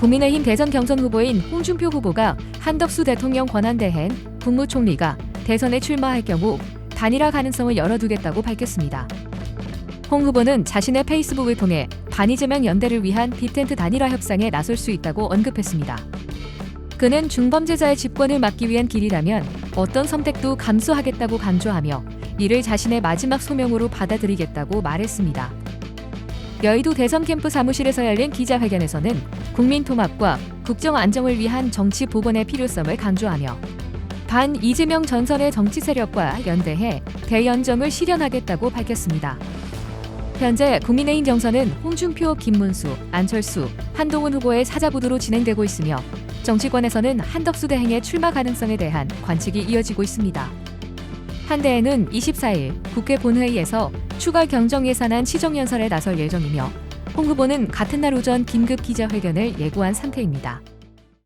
국민의힘 대선 경선 후보인 홍준표 후보가 한덕수 대통령 권한대행 국무총리가 대선에 출마할 경우 단일화 가능성을 열어두겠다고 밝혔습니다. 홍 후보는 자신의 페이스북을 통해 반이재명 연대를 위한 빅텐트 단일화 협상에 나설 수 있다고 언급했습니다. 그는 중범죄자의 집권을 막기 위한 길이라면 어떤 선택도 감수하겠다고 강조하며 이를 자신의 마지막 소명으로 받아들이겠다고 말했습니다. 여의도 대선 캠프 사무실에서 열린 기자회견에서는 국민 통합과 국정 안정을 위한 정치 복원의 필요성을 강조하며 반 이재명 전선의 정치 세력과 연대해 대연정을 실현하겠다고 밝혔습니다. 현재 국민의힘 경선은 홍준표, 김문수, 안철수, 한동훈 후보의 사자부두로 진행되고 있으며 정치권에서는 한덕수 대행의 출마 가능성에 대한 관측이 이어지고 있습니다. 한대행은 24일 국회 본회의에서 추가 경정 예산안 시정 연설에 나설 예정이며 홍 후보는 같은 날 오전 긴급 기자회견을 예고한 상태입니다.